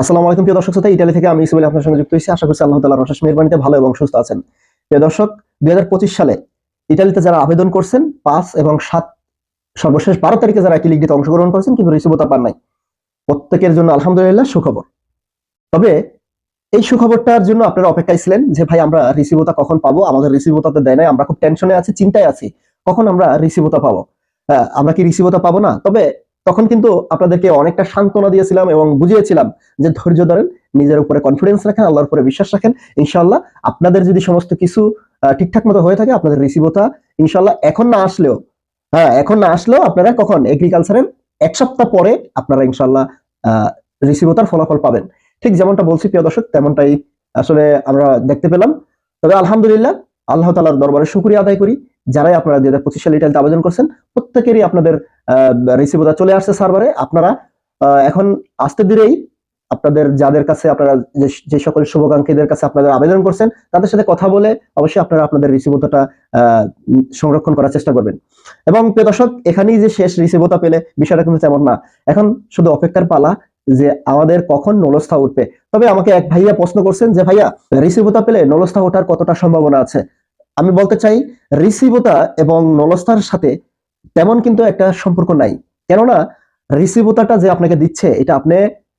আসসালামু আলাইকুম, প্রিয় দর্শক শ্রোতা। ইতালি থেকে আমি ইসমাইল আপনার সঙ্গে যুক্ত হয়েছি। আশা করছি আল্লাহ তাআলার অশেষ মেহরবানিতে ভালো এবং সুস্থ আছেন। প্রিয় দর্শক, দুই সালে ইতালিতে যারা আবেদন করছেন, পাঁচ এবং সাত সর্বশেষ বারো তারিখে যারা একই লিগটিতে অংশগ্রহণ করেছেন, কিন্তু রিসিভতা পান নাই। প্রত্যেকের জন্য আলহামদুলিল্লাহ সুখবর। তবে এই সুখবরটার জন্য আপনারা অপেক্ষায় ছিলেন যে, ভাই, আমরা রিসিভতা কখন পাবো? আমাদের রিসিভতাতে দেয় নাই। আমরা খুব টেনশনে আছি, চিন্তায় আছি। কখন আমরা রিসিভতা পাবো? আমরা কি রিসিভতা পাবো না? তবে তখন কিন্তু আপনাদেরকে অনেকটা সান্ত্বনা দিয়েছিলাম এবং বুঝিয়েছিলাম যে ধৈর্য ধরেন, নিজের উপরে কনফিডেন্স রাখেন, আল্লাহর উপরে বিশ্বাস রাখেন। ইনশাল্লাহ আপনাদের যদি সমস্ত কিছু ঠিকঠাক মতো হয়ে থাকে, আপনাদের রিসিভতা ইনশাল্লাহ এখন না আসলেও হ্যাঁ এখন না আসলেও আপনারা কখন এগ্রিকালচারের এক সপ্তাহ পরে আপনারা ইনশাল্লাহ আহ রিসিভতার ফলাফল পাবেন। ঠিক যেমনটা বলছি, প্রিয় দর্শক, তেমনটাই আসলে আমরা দেখতে পেলাম। তবে আলহামদুলিল্লাহ, আল্লাহ তালার দরবারে শুক্রিয়া আদায় করি। যারাই আপনারা দুই হাজার পঁচিশ সালে ইটালিতে আবেদন করছেন, প্রত্যেকেরই আপনাদের রিসিভতা চলে আসছে সার্ভারে আপনারা এখন আসতে ধীরেই আপনাদের যাদের কাছে আপনারা যে- যে সকল শুভাকাঙ্ক্ষীদের কাছে আপনাদের আবেদন করছেন, তাদের সাথে কথা বলে অবশ্যই আপনারা আপনাদের রিসিভতাটা সংরক্ষণ করার চেষ্টা করবেন। এবং প্রিয় দর্শক, এখানেই যে শেষ রিসিভতা পেলে বিষয়টা কিন্তু তেমন না। এখন শুধু অপেক্ষার পালা যে আমাদের কখন নলস্থা উঠবে। তবে আমাকে এক ভাইয়া প্রশ্ন করছেন যে, ভাইয়া রিসিভতা পেলে নলস্থা ওঠার কতটা সম্ভাবনা আছে? আমি বলতে চাই রিসিভতা এবং নলস্থার সাথে তেমন কিন্তু একটা সম্পর্ক নাই। কেননা, রিসিভতাটা যে আপনাকে দিচ্ছে, এটা আপনি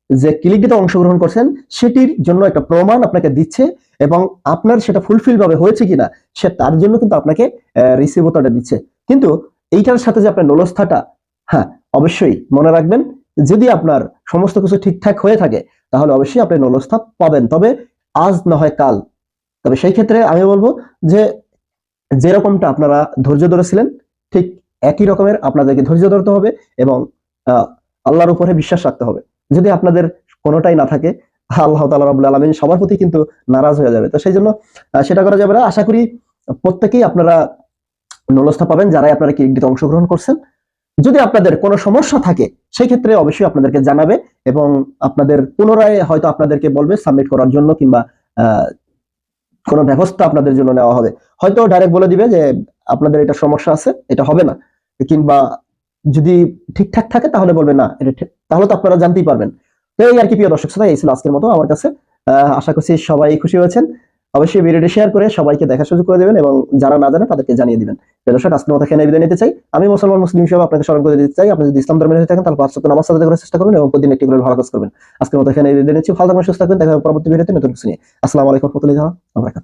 যে ক্লিকটিতে অংশগ্রহণ করছেন, সেটির জন্য একটা প্রমাণ আপনাকে দিচ্ছে এবং আপনার সেটা ফুলফিল ভাবে হয়েছে কিনা, সে তার জন্য কিন্তু আপনাকে রিসিভতাটা দিচ্ছে। কিন্তু এইটার সাথে যে আপনার নলস্থাটা হ্যাঁ অবশ্যই মনে রাখবেন, যদি আপনার সমস্ত কিছু ঠিকঠাক হয়ে থাকে, তাহলে অবশ্যই আপনি নলস্থা পাবেন। তবে আজ না হয় কাল। তবে সেই ক্ষেত্রে আমি বলব যে যেরকমটা আপনারা ধৈর্য ধরেছিলেন, ঠিক একই রকমের আপনাদেরকে ধৈর্য ধরতে হবে এবং আল্লাহর উপরে বিশ্বাস রাখতে হবে। যদি আপনাদের কোনোটাই না থাকে, আল্লাহ তালা রাবুল আলমিন সবার প্রতি কিন্তু নারাজ হয়ে যাবে। তো সেই জন্য সেটা করা যাবে না। আশা করি প্রত্যেকেই আপনারা নলস্থা পাবেন যারাই আপনারা ক্রিকেটে অংশগ্রহণ করছেন। যদি আপনাদের কোনো সমস্যা থাকে সেই ক্ষেত্রে অবশ্যই আপনাদেরকে জানাবে এবং আপনাদের পুনরায় হয়তো আপনাদেরকে বলবে সাবমিট করার জন্য কিংবা কোনো ব্যবস্থা আপনাদের জন্য নেওয়া হবে। হয়তো ডাইরেক্ট বলে দিবে যে, আপনাদের এটা সমস্যা আছে, এটা হবে না। কিংবা যদি ঠিকঠাক থাকে, তাহলে বলবে না, এটা তাহলে তো আপনারা জানতেই পারবেন। তো এই আর কি প্রিয় দর্শক শ্রোতা, এই ছিল আজকের মতো। আমার কাছে আশা করছি সবাই খুশি হয়েছেন। অবশ্যই ভিডিওটি শেয়ার করে সবাইকে দেখা সুযোগ করে দেবেন এবং যারা না জানে তাদেরকে জানিয়ে দেবেন। দর্শক আজকের মতো খেয়ে বিদায় নিতে চাই। আমি মুসলমান, মুসলিম হিসেবে আপনাকে স্মরণ করে দিতে চাই, আপনি যদি ইসলাম ধর্মের থাকেন, তাহলে পাঁচ নামাজ সাথে করার চেষ্টা করবেন এবং প্রতিদিন একটি করে ভালো কাজ করবেন। আজকের মতো খেয়ে বিদায় নিচ্ছি। ভালো থাকবেন, সুস্থ থাকবেন, দেখা পরবর্তী ভিডিওতে নতুন কিছু নিয়ে। আসসালামু আলাইকুম রহমতুল্লাহ